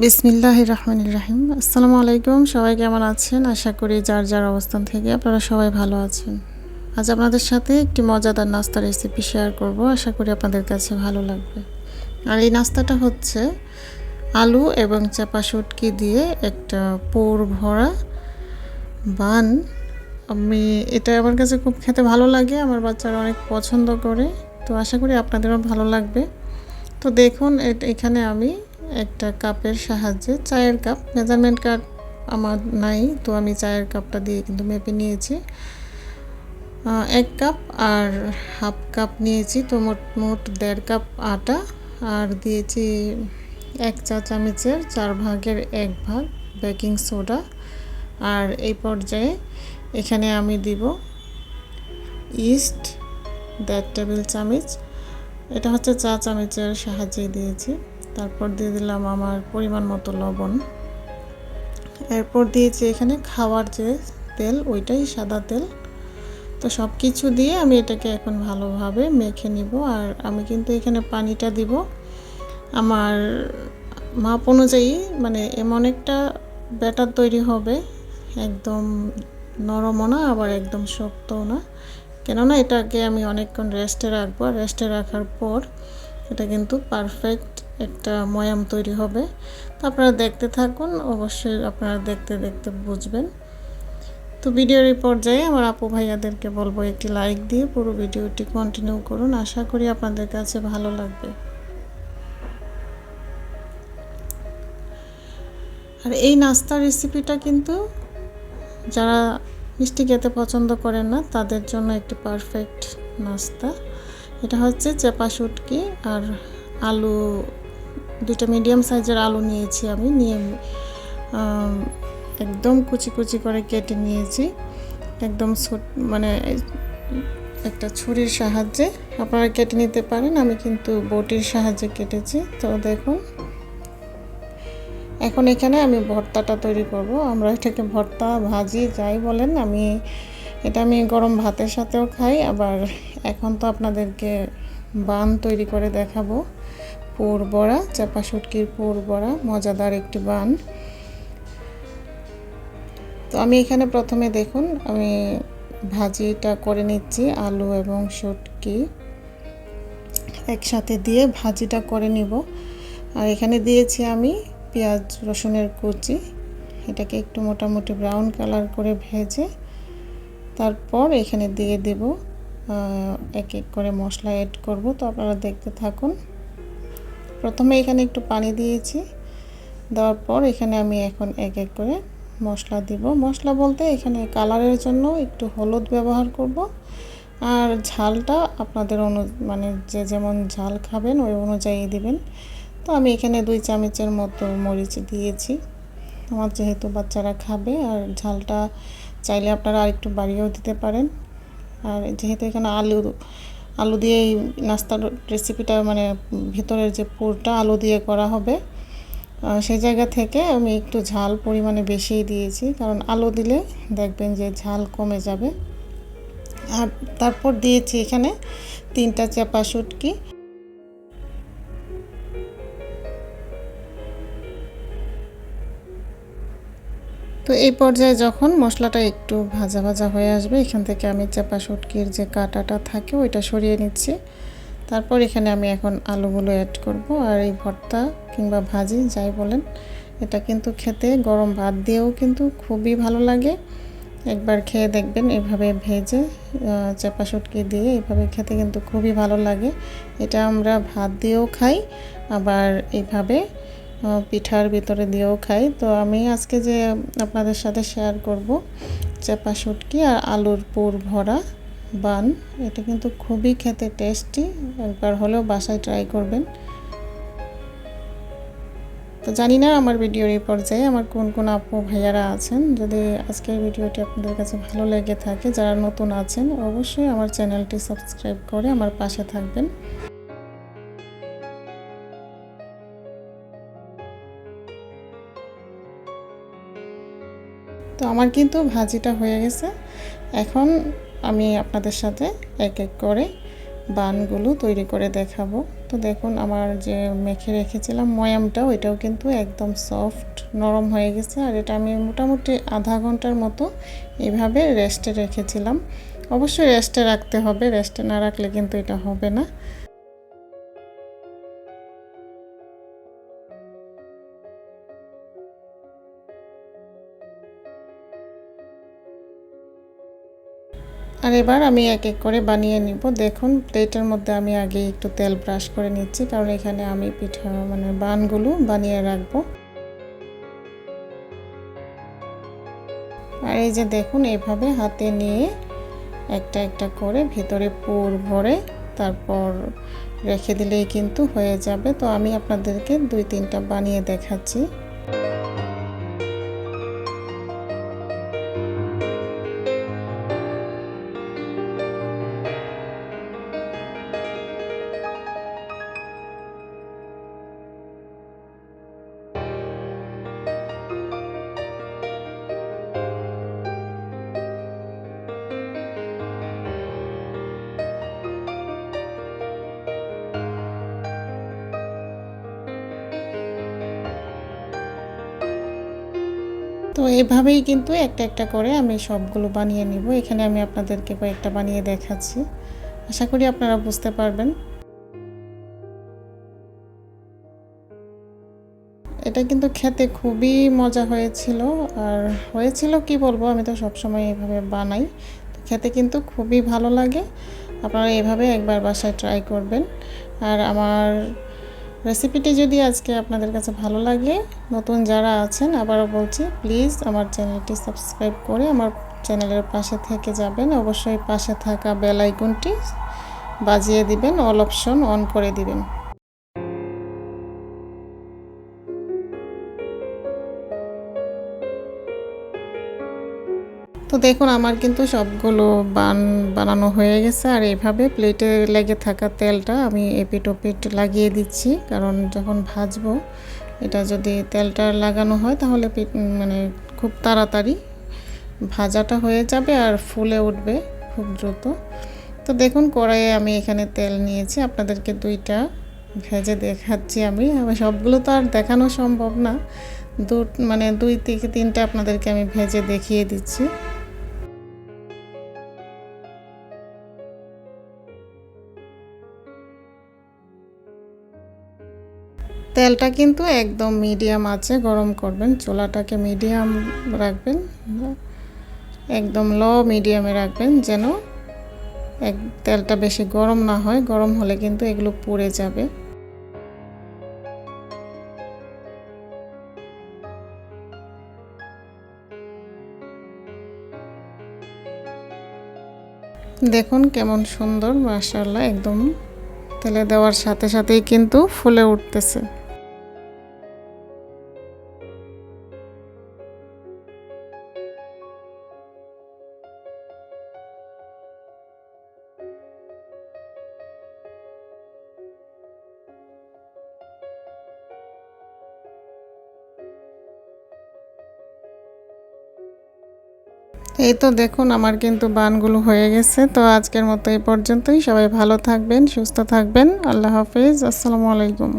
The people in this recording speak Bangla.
বিসমিল্লাহ রহমান রাহিম। আসসালামু আলাইকুম, সবাই কেমন আছেন? আশা করি যার যার অবস্থান থেকে আপনারা সবাই ভালো আছেন। আজ আপনাদের সাথে একটি মজাদার নাস্তা রেসিপি শেয়ার করব। আশা করি আপনাদের কাছে ভালো লাগবে। আর এই নাস্তাটা হচ্ছে আলু এবং চাপা শুটকি দিয়ে একটা পোর ভরা বান। আমি, এটা আমার কাছে খুব খেতে ভালো লাগে, আমার বাচ্চারা অনেক পছন্দ করে। তো আশা করি আপনাদেরও ভালো লাগবে। তো দেখুন এখানে আমি একটা কাপের সাহায্যে চায়ের কাপ, মেজারমেন্ট কাপ আমার নাই, তো আমি চায়ের কাপটা দিয়ে কিন্তু মেপে নিয়েছি। এক কাপ আর হাফ কাপ নিয়েছি, তো মোট মোট দেড় কাপ আটা, আর দিয়েছি এক চা চামচের চার ভাগের এক ভাগ বেকিং সোডা। আর এই পর্যায়ে এখানে আমি দিব ইস্ট দেড় টেবিল চামচ, এটা হচ্ছে চা চামচের সাহায্যে দিয়েছি। তারপর দিয়ে দিলাম আমার পরিমাণ মতো লবণ। এরপর দিয়েছি এখানে খাওয়ার যে তেল, ওইটাই সাদা তেল। তো সব কিছু দিয়ে আমি এটাকে এখন ভালোভাবে মেখে নিব আর আমি কিন্তু এখানে পানিটা দিব। আমার মাপ অনুযায়ী মানে এমন একটা ব্যাটার তৈরি হবে, একদম নরমও না, আবার একদম শক্তও না। কেননা এটাকে আমি অনেকক্ষণ রেস্টে রাখব রেস্টে রাখার পর এটা কিন্তু পারফেক্ট একটা ময়াম তৈরি হবে। তো আপনারা দেখতে থাকুন, অবশ্যই আপনারা দেখতে দেখতে বুঝবেন। তো ভিডিওর এই পর্যায়ে আমার আপু ভাইয়াদেরকে বলব, একটি লাইক দিয়ে পুরো ভিডিওটি কন্টিনিউ করুন। আশা করি আপনাদের কাছে ভালো লাগবে। আর এই নাস্তার রেসিপিটা কিন্তু যারা মিষ্টি খেতে পছন্দ করেন না, তাদের জন্য একটি পারফেক্ট নাস্তা। এটা হচ্ছে চেপা শুটকি আর আলু দুইটা মিডিয়াম সাইজের আলু নিয়েছি আমি, নিয়ে একদম কুচি কুচি করে কেটে নিয়েছি। একদম ছোট মানে একটা ছুরির সাহায্যে। আপনারা কেটে নিতে পারেন, আমি কিন্তু বটির সাহায্যে কেটেছি। তো দেখুন, এখন এখানে আমি ভর্তাটা তৈরি করব। আমরা এটাকে ভর্তা, ভাজি, যাই বলেন, আমি, এটা আমি গরম ভাতের সাথেও খাই। আবার এখন তো আপনাদেরকে বান তৈরি করে দেখাবো। পোর বড়া, চাপা শুটকির পোর বড়া, মজাদার একটি বান। তো আমি এখানে প্রথমে দেখুন, আমি ভাজিটা করে নিচ্ছি, আলু এবং শুটকি একসাথে দিয়ে ভাজিটা করে নিব। আর এখানে দিয়েছি আমি পেঁয়াজ, রসুনের কুচি। এটাকে একটু মোটামুটি ব্রাউন কালার করে ভেজে তারপর এখানে দিয়ে দেব এক এক করে মশলা অ্যাড করব। তো আপনারা দেখতে থাকুন। প্রথমে এখানে একটু পানি দিয়েছি। দেওয়ার পর এখানে আমি এখন এক এক করে মশলা দিব। মশলা বলতে এখানে কালারের জন্য একটু হলুদ ব্যবহার করব। আর ঝালটা আপনাদের অনু মানে যে যেমন ঝাল খাবেন ওই অনুযায়ী দিবেন। তো আমি এখানে দুই চামচের মতো মরিচ দিয়েছি। আমার যেহেতু বাচ্চারা খাবে আর ঝালটা চাইলে আপনারা আরেকটু বাড়িয়েও দিতে পারেন। আর যেহেতু এখানে আলু আলু দিয়ে এই নাস্তার রেসিপিটা মানে ভিতরের যে পুরটা আলু দিয়ে করা হবে সেই জায়গা থেকে আমি একটু ঝাল পরিমাণে বেশি দিয়েছি। কারণ আলু দিলে দেখবেন যে ঝাল কমে যাবে। আর তারপর দিয়েছি এখানে তিনটা চাপা শুটকি তো এই পর্যায়ে যখন মশলাটা একটু ভাজা ভাজা হয়ে আসবে, এখান থেকে আমি চাপা শুটকির যে কাঁটাটা থাকে ওইটা সরিয়ে নিচ্ছি। তারপর এখানে আমি এখন আলুগুলো অ্যাড করব আর এই ভর্তা কিংবা ভাজি যাই বলেন, এটা কিন্তু খেতে গরম ভাত দিয়েও কিন্তু খুবই ভালো লাগে। একবার খেয়ে দেখবেন এভাবে ভেজে চাপা শুটকি দিয়ে এভাবে খেতে কিন্তু খুবই ভালো লাগে। এটা আমরা ভাত দিয়েও খাই, আবার এইভাবে পিঠার ভিতরে দিয়েও খাই। তো আমি আজকে যে আপনাদের সাথে শেয়ার করব, চাপা শুটকি আর আলুর পুর ভরা বান, এটা কিন্তু খুবই খেতে টেস্টি একবার হলেও বাসায় ট্রাই করবেন। তো জানি না আমার ভিডিওর এই পর্যায়ে আমার কোন কোন আপু ভাইয়ারা আছেন, যদি আজকের ভিডিওটি আপনাদের কাছে ভালো লেগে থাকে, যারা নতুন আছেন, অবশ্যই আমার চ্যানেলটি সাবস্ক্রাইব করে আমার পাশে থাকবেন। আমার কিন্তু ভাজিটা হয়ে গেছে। এখন আমি আপনাদের সাথে এক এক করে বানগুলো তৈরি করে দেখাবো। তো দেখুন, আমার যে মেখে রেখেছিলাম ময়ামটা ওইটাও কিন্তু একদম সফট নরম হয়ে গেছে। আর এটা আমি মোটামুটি আধা ঘণ্টার মতো এভাবে রেস্টে রেখেছিলাম। অবশ্যই রেস্টে রাখতে হবে। রেস্টে না রাখলে কিন্তু এটা হবে না। আর এবার আমি এক এক করে বানিয়ে নিব। দেখুন, প্লেটের মধ্যে আমি আগে একটু তেল ব্রাশ করে নিচ্ছি, কারণ এখানে আমি পিঠা মানে বানগুলো বানিয়ে রাখব। আর এই যে দেখুন, এভাবে হাতে নিয়ে একটা একটা করে ভিতরে পুর ভরে তারপর রেখে দিলেই কিন্তু হয়ে যাবে। তো আমি আপনাদেরকে দুই তিনটা বানিয়ে দেখাচ্ছি। তো এভাবেই কিন্তু একটা একটা করে আমি সবগুলো বানিয়ে নিব। এখানে আমি আপনাদেরকে কয়েকটা বানিয়ে দেখাচ্ছি। আশা করি আপনারা বুঝতে পারবেন। এটা কিন্তু খেতে খুবই মজা হয়েছিল। আর হয়েছিল কি বলব, আমি তো সবসময় এভাবে বানাই। খেতে কিন্তু খুবই ভালো লাগে। আপনারা এভাবে একবার বাসায় ট্রাই করবেন। আর আমার রেসিপিটি যদি আজকে আপনাদের কাছে ভালো লাগে, নতুন যারা আছেন আবারও বলছি, প্লিজ আমার চ্যানেলটি সাবস্ক্রাইব করে আমার চ্যানেলের পাশে থেকে যাবেন। অবশ্যই পাশে থাকা বেল আইকনটি বাজিয়ে দিবেন, অল অপশন অন করে দিবেন। তো দেখুন, আমার কিন্তু সবগুলো বান, বানানো হয়ে গেছে। আর এইভাবে প্লেটে লেগে থাকা তেলটা আমি এপিট ওপিট লাগিয়ে দিচ্ছি। কারণ যখন ভাজবো, এটা যদি তেলটা লাগানো হয়, তাহলে মানে খুব তাড়াতাড়ি ভাজাটা হয়ে যাবে আর ফুলে উঠবে খুব দ্রুত। তো দেখুন, কড়াইয়ে আমি এখানে তেল নিয়েছি। আপনাদেরকে দুইটা ভেজে দেখাচ্ছি আমি। সবগুলো তো আর দেখানো সম্ভব না। দু মানে দুই থেকে তিনটা আপনাদেরকে আমি ভেজে দেখিয়ে দিচ্ছি। তেলটা কিন্তু একদম মিডিয়াম আছে, গরম করবেন। চোলাটাকে মিডিয়াম রাখবেন। একদম লো মিডিয়ামে রাখবেন যেন এক তেলটা বেশি গরম না হয়। গরম হলে কিন্তু এগুলো পুড়ে যাবে। দেখুন কেমন সুন্দর মাসাল্লাহ একদম তেলে দেওয়ার সাথে সাথেই কিন্তু ফুলে উঠতেছে। এই তো দেখুন, আমার কিন্তু বানগুলো হয়ে গেছে। তো আজকের মতো এই পর্যন্তই। সবাই ভালো থাকবেন, সুস্থ থাকবেন। আল্লাহ হাফিজ। আসসালামু আলাইকুম।